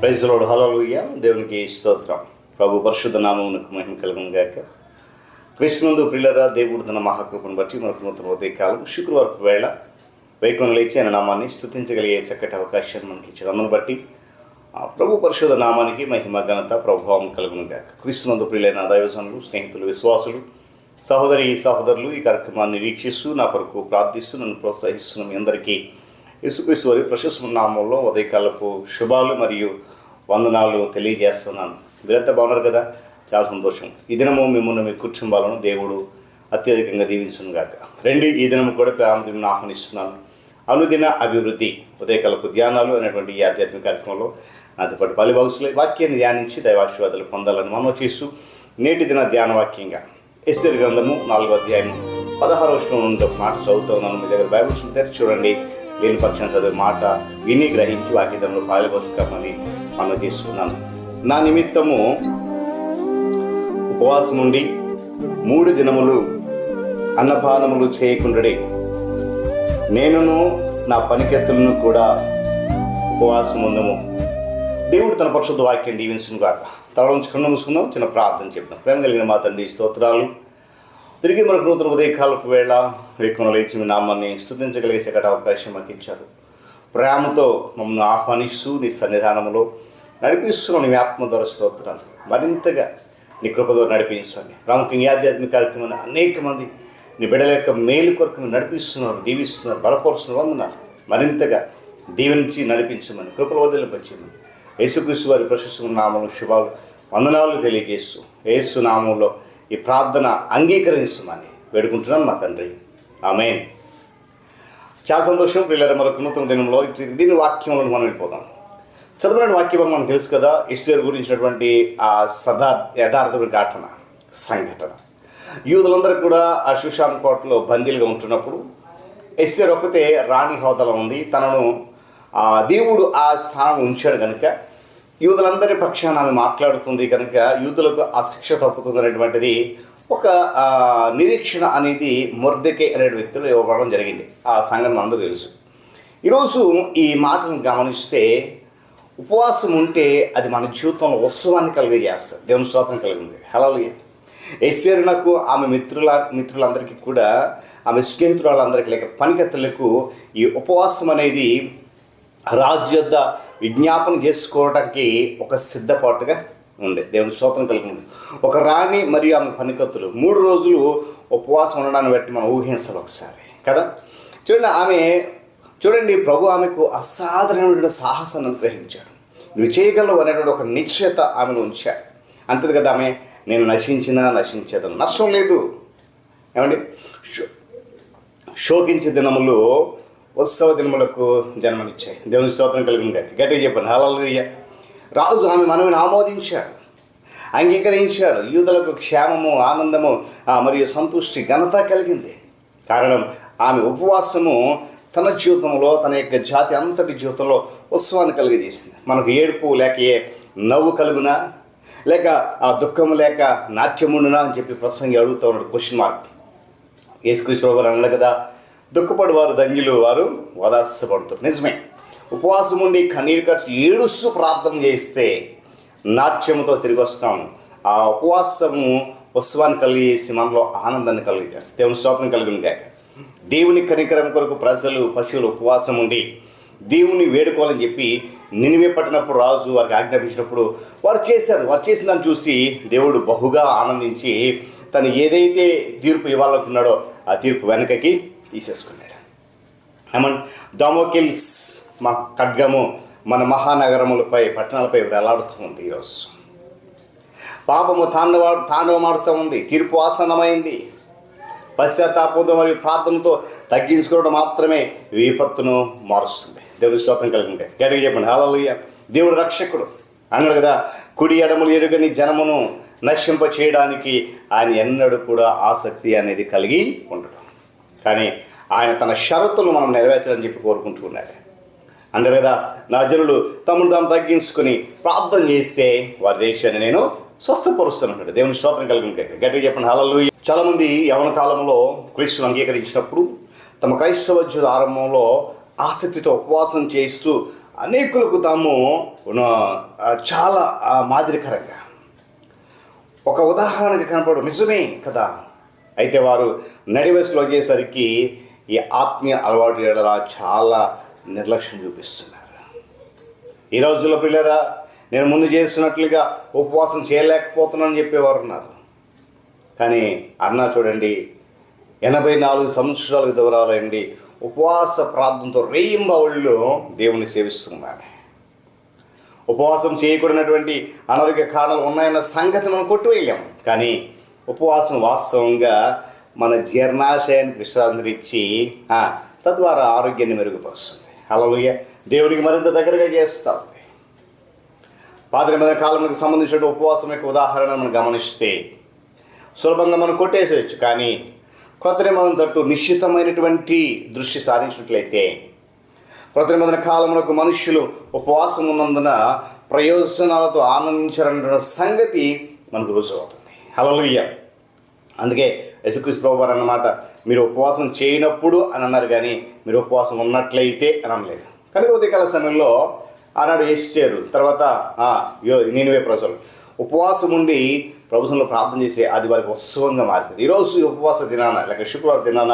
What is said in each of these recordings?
Praise load హలోయ దేవునికి స్తోత్రం. ప్రభు పరిశుద్ధ నామమునకు మహిమ కలుగును గాక క్రీస్తునందు ప్రిల్లరా దేవుడు తన మహాకృపను బట్టి మనకు నూతన ఉదయకాలం శుక్రవారపు వేళ వైకుని లేచి ఆయన నామాన్ని స్థుతించగలిగే చక్కటి అవకాశాన్ని మనకి ఇచ్చాడు బట్టి ఆ ప్రభు పరిశుద్ధ నామానికి మహిమ ఘనత ప్రభావం కలుగును గాక క్రీస్తునందు ప్రియులైన దైవజనులు స్నేహితులు విశ్వాసులు సహోదరి సహోదరులు ఈ కార్యక్రమాన్ని వీక్షిస్తూ నా కొరకు ప్రార్థిస్తూ నన్ను ప్రోత్సహిస్తున్న మీ అందరికీ యేసుక్రీస్తు వారి ప్రశస్త నామంలో ఉదయకాలపు శుభాలు మరియు వందనాలు తెలియజేస్తున్నాను. మీరంతా బాగున్నారు కదా? చాలా సంతోషం. ఈ దినము మిమ్మల్ని మీ కుటుంబాలను దేవుడు అత్యధికంగా దీవించును గాక. రెండు ఈ దినము కూడా ప్రారంభం ఆహ్వానిస్తున్నాను. అనుదిన అభివృద్ధి ఉదయకాలపు ధ్యానాలు అనేటువంటి ఈ ఆధ్యాత్మిక కార్యక్రమంలో నాతో పాటు పలు భాగస్సులు వాక్యాన్ని ధ్యానించి దైవాశీర్వాదాలు పొందాలని మనం చేస్తూ నేటి దిన ధ్యాన వాక్యంగా ఎస్తేరు గ్రంథము నాలుగో అధ్యాయం పదహారవ శ్లోకం మాట చదువుతూ ఉన్నాను. మీ దగ్గర బైబుల్స్ తెరిచి చూడండి. లేని పక్షం చదివే మాట విని గ్రహించి వాక్యంలో పాలుపరచుకోమని మనం చేసుకున్నాను. నా నిమిత్తము ఉపవాసం ఉండి మూడు దినములు అన్నపానములు చేయకుండడే నేనును నా పనికెత్తులను కూడా ఉపవాసం ఉందము. దేవుడు తన పరిశుద్ధ వాక్యం దీవించును కాక తల నుంచి కన్ను మూసుకుందాం చిన్న ప్రార్థన చెప్తాం ప్రేమ కలిగిన మా తండ్రి స్తోత్రాలు. తిరిగి మరొక నూతన ఉదయకాలపు వేళ వేకున లేచి మీ నామాన్ని స్థుతించగలిగే చక్కటి అవకాశం మాకు ఇచ్చారు. ప్రేమతో మమ్మల్ని ఆహ్వానిస్తూ నీ సన్నిధానంలో నడిపిస్తున్న నీ ఆత్మ ద్వారా స్తోత్రాలు. మరింతగా నీ కృపతో నడిపించండి. ప్రాముఖ్యంగా ఈ ఆధ్యాత్మిక కార్యక్రమాన్ని అనేక మంది నీ బిడ్డల యొక్క మేలు కొరకు నడిపిస్తున్నారు దీవిస్తున్నారు బలపరుస్తున్న వందనాలు. మరింతగా దీవించి నడిపించమని కృపల వదిలిపచ్చమని యేసుక్రీస్తు వారి ప్రశస్త నామలు శుభాలు వందనాలు తెలియజేస్తూ యేసు నామంలో ఈ ప్రార్థన అంగీకరించమని వేడుకుంటున్నాను మా తండ్రి. ఆమె చాలా సంతోషం పిల్లల మరొక నూతన దినంలో దీని వాక్యంలో మనం వెళ్ళిపోదాం. చదువుకున్న వాక్యం మనకు తెలుసు కదా ఈశ్వర్ గురించినటువంటి ఆ సదా యథార్థమైన ఘటన సంఘటన. యూదులందరూ కూడా ఆ సుషాన్ కోటలో బందీలుగా ఉంటున్నప్పుడు ఎస్ఆర్ ఒక్కతే రాణి హోదాలో ఉంది. తనను దేవుడు ఆ స్థానం ఉంచాడు కనుక యూదులందరి పక్షాన ఆమె మాట్లాడుతుంది కనుక యూదులకు ఆ శిక్ష తప్పుతుంది అనేటువంటిది ఒక నిరీక్షణ అనేది మొర్దకే అనే వ్యక్తులు ఇవ్వడం జరిగింది. ఆ సంఘటన అందరూ తెలుసు. ఈరోజు ఈ మాటను గమనిస్తే ఉపవాసం ఉంటే అది మన జీవితంలో ఉత్సవాన్ని కలిగజేస్తుంది దేవుని స్తోత్రం కలిగింది. హలో ఐశ్వర్యనకు ఆమె మిత్రుల మిత్రులందరికీ కూడా ఆమె స్నేహితురాలందరికీ లేక పనికత్తులకు ఈ ఉపవాసం అనేది రాజు యొద్ద విజ్ఞాపన చేసుకోవడానికి ఒక సిద్ధపాటుగా ఉంది దేవుని స్తోత్రం కలిగింది. ఒక రాణి మరియు ఆమె పనికత్తులు. మూడు రోజులు ఉపవాసం ఉండడాన్ని బట్టి మనం ఊహించాలి ఒకసారి. కదా? చూడండి ఆమె చూడండి ప్రభు ఆమెకు అసాధారణమైన సాహసాన్ని అనుగ్రహించాడు. నువ్వు చేయగలవు అనేటువంటి ఒక నిశ్చయత ఆమెను ఉంచాడు. అంతది కదా ఆమె నేను నశించినా నశించేదను. నష్టం లేదు. ఏమండి? శో- శోకించే దినములు ఉత్సవ దినములకు జన్మనిచ్చాయి. దేవుని స్తోత్రం కలిగింది గట్టిగా చెప్పండి. హలలుయ్య రాజు ఆమె మనవిని ఆమోదించాడు. అంగీకరించాడు. యూదులకు క్షేమము ఆనందము మరియు సంతృష్టి ఘనత కలిగింది. కారణం ఆమె ఉపవాసము తన జీవితంలో తన యొక్క జాతి అంతటి జీవితంలో ఉత్సవాన్ని కలిగజేసింది. మనకు ఏడుపు లేక ఏ నవ్వు కలుగునా? లేక ఆ దుఃఖము లేక నాట్యముండునా అని చెప్పి ప్రసంగి అడుగుతూ ఉన్నాడు. క్వశ్చన్ మార్క్ యేసుకృష్ణ ప్రభు అన్నాడు కదా? దుఃఖపడి వారు దంగిలు వారు వదాస్యపడుతారు నిజమే. ఉపవాసం ఉండి కన్నీరు ఖర్చు ఏడుస్తూ ప్రార్థన చేస్తే నాట్యముతో తిరిగి వస్తాం. ఆ ఉపవాసము ఉత్సవాన్ని కలిగేసి మనలో ఆనందాన్ని కలిగజేస్తాం దేవుని స్తోత్రం కలిగి కాక దేవుని కనికరం కొరకు ప్రజలు పశువులు ఉపవాసం ఉండి దేవుని వేడుకోవాలని చెప్పి నినివే పట్టినప్పుడు రాజు వారికి ఆజ్ఞాపించినప్పుడు వారు చేశారు. వారు చేసిన దాన్ని చూసి దేవుడు బహుగా ఆనందించి తను ఏదైతే తీర్పు ఇవ్వాలనుకున్నాడో ఆ తీర్పు వెనకకి తీసేసుకున్నాడు. ఏమన్ డోమోకిల్స్ మా ఖడ్గము మన మహానగరములపై పట్టణాలపై వేలాడుతూ ఉంది ఈరోజు? పాపము తాండవ తాండవమాడుతూ ఉంది తీర్పు ఆసన్నమైంది. పశ్చాత్తాపంతో మరియు ప్రార్థనతో తగ్గించుకోవడం మాత్రమే విపత్తును మారుస్తుంది. దేవుడి స్తోత్రం కలిగింది గట్టిగా చెప్పండి. హలలుయ్య దేవుడు రక్షకుడు. అన్నాడు కదా కుడి ఎడములు ఎరుగని జనమును నశింప చేయడానికి ఆయన ఎన్నడూ కూడా ఆసక్తి అనేది కలిగి ఉండడం. కానీ ఆయన తన షరతులు మనం నెరవేర్చాలని చెప్పి కోరుకుంటున్నారు అన్నారు కదా నా జనులు తమను తాము తగ్గించుకుని ప్రార్థన చేస్తే వారి దేశాన్ని నేను స్వస్థపరుస్తున్నాడు దేవుని స్తోత్రం కలిగిన గట్టిగా చెప్పండి హలలు చాలామంది యవన కాలంలో క్రీస్తును అంగీకరించినప్పుడు తమ క్రైస్తవ జీవిత ఆరంభంలో ఆసక్తితో ఉపవాసం చేస్తూ అనేకులకు తాము చాలా మాదిరికరంగా. ఒక ఉదాహరణకి కనపడు. నిజమే కదా? అయితే వారు నడి వయసులో వచ్చేసరికి ఈ ఆత్మీయ అలవాటు ఎడలా చాలా నిర్లక్ష్యం చూపిస్తున్నారు. ఈ రోజుల్లో పిల్లరా నేను ముందు చేస్తున్నట్లుగా ఉపవాసం చేయలేకపోతున్నానని చెప్పేవారు ఉన్నారు. కానీ అన్నా చూడండి ఎనభై నాలుగు సంవత్సరాలకు దూరాలండి ఉపవాస ప్రార్థనతో రేయింబవుళ్ళు దేవుని సేవిస్తున్నాను ఉపవాసం చేయకూడనటువంటి అనారోగ్య కారణాలు ఉన్నాయన్న సంగతి మనం కొట్టివేయలేము కానీ ఉపవాసం వాస్తవంగా మన జీర్ణాశయానికి విశ్రాంతిని ఇచ్చి తద్వారా ఆరోగ్యాన్ని మెరుగుపరుస్తుంది. అలాగే దేవునికి మరింత దగ్గరగా చేస్తుంది ఉంది పాత కాలంకి సంబంధించిన ఉపవాసం యొక్క ఉదాహరణ మనం గమనిస్తే సులభంగా మనం కొట్టేసేయచ్చు కానీ కొత్త నిబంధన తట్టు నిశ్చితమైనటువంటి దృష్టి సాధించినట్లయితే కొత్త నిబంధన కాలంలో మనుష్యులు ఉపవాసం ఉన్నందున ప్రయోజనాలతో ఆనందించారన్న సంగతి మనకు రుజువు అవుతుంది హలలుయ్య అందుకే యశుక్రీస్తు ప్రభు అన్నమాట మీరు ఉపవాసం చేయనప్పుడు అని అన్నారు కానీ మీరు ఉపవాసం ఉన్నట్లయితే అని అనలేదు. కనుక ఉదయకాల సమయంలో ఆనాడు చేరు. తర్వాత నేనువే ప్రజలు ఉపవాసం ఉండి ప్రభుత్వంలో ప్రార్థన చేసే అది వారికి ఉత్సవంగా మారింది ఈరోజు ఉపవాస దినాన లేక శుక్రవారం దినాన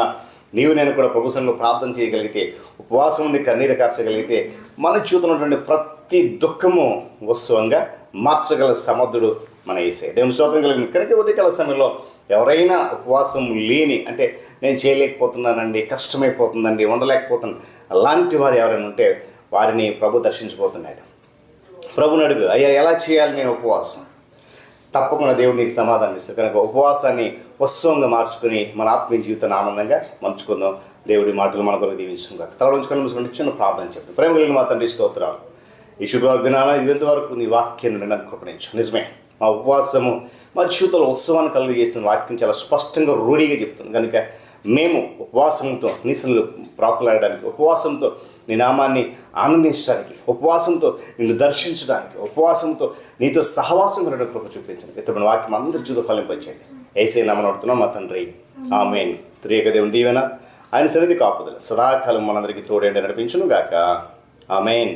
నీవు నేను కూడా ప్రభుత్వంలో ప్రార్థన చేయగలిగితే ఉపవాసం ఉండి కన్నీరు కార్చగలిగితే మన చూతున్నటువంటి ప్రతి దుఃఖము ఉత్సవంగా మార్చగల సమర్థుడు మన ఏసే. దేవుని స్తోత్రం కలిగిన కనుక ఉదయకాల సమయంలో ఎవరైనా ఉపవాసం లేని అంటే నేను చేయలేకపోతున్నానండి కష్టమైపోతుందండి ఉండలేకపోతున్నాను అలాంటి వారు ఎవరైనా ఉంటే వారిని ప్రభు దర్శించబోతున్నాడు. ప్రభుని అడుగు అయ్యా ఎలా చేయాలి నేను ఉపవాసం? తప్పకుండా దేవుడు నీకు సమాధానం ఇస్తాడు. కనుక ఉపవాసాన్ని ఉత్సవంగా మార్చుకుని మన ఆత్మీయ జీవితాన్ని ఆనందంగా మంచుకుందాం దేవుడి మాటలు మన కొరకు దీవించుకుందాం. తల ఉంచుకొని మూసుకొని చిన్న ప్రార్థన చెప్తాం. ప్రేమ కలిగిన మా తండ్రి స్తోత్రాలు. ఈ శుక్రవారం దినాన ఇదివరకు నీ వాక్యాన్ని నిన్న కృపణించు. నిజమే. మా ఉపవాసము మా జీవితంలో ఉత్సవాన్ని కలుగు చేసిన వాక్యం చాలా స్పష్టంగా రూఢిగా చెప్తుంది. కనుక మేము ఉపవాసంతో నీసలు ప్రాకులాడడానికి ఉపవాసంతో నీ నామాన్ని ఆనందించడానికి ఉపవాసంతో నిన్ను దర్శించడానికి ఉపవాసంతో నీతో సహవాసం కలగడం కృప చూపించండి. ఇతడు వాక్యం అందరి జీవితం ఫలింపచేయండి ఏసే నామని మా తండ్రి. ఆమెన్. త్రియక దేవుని దీవెన ఆయన సన్నిధి కాపుదల సదాకాలం మనందరికీ తోడేండి నడిపించును గాక ఆమెన్.